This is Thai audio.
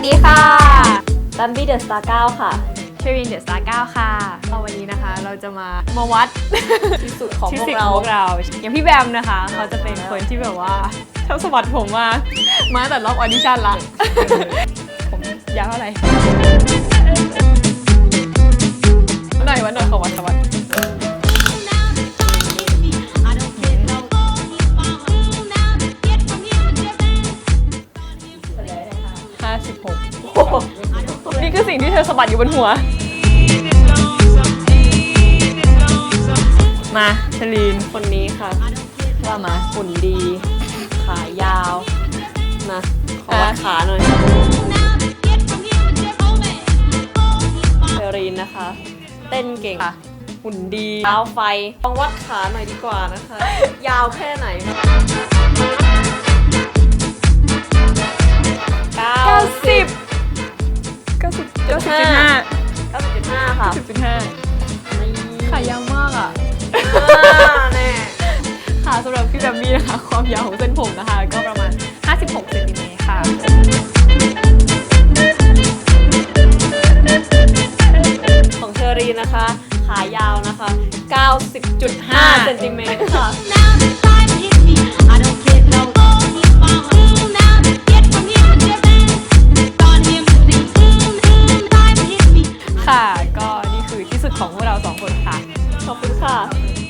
วัสดีค่ะบัมบี้เดอะสตาร์เก้าค่ะเชวินเดอะสตาร์เก้าค่ะเอาวันนี้นะคะเราจะมามาวัดที่สุดของพวกเรา อย่างพี่แบมนะคะ เขาจะเป็นคนที่แบบว่าทั้งสวัสดผมมา มาแต่รอบออดิชั่นละ ผมยาวเท่าไหร่ 16 นี่คือสิ่งที่เธอสะบัดอยู่บนหัว มาเชลีน คนนี้ค่ะ ว่ามาหุ่นดี ขายาวนะขอวัดขาหน่อยเชลีนนะคะ เต้นเก่งค่ะ หุ่นดียาวไฟลองวัดขาหน่อยดีกว่านะคะ ยาวแค่ไหน ค่ะสิบจุดห้านี่ขายาวมากอะอ่าแน่ค่ะสำหรับพี่แบมมี่นะคะ ความยาวของเส้นผมนะคะ ก็ประมาณ 56เซนติเมตรค่ะของเชอรีนนะคะ ขายาวนะคะ 90.5เซนติเมตร สองคนค่ะ ขอบคุณค่ะ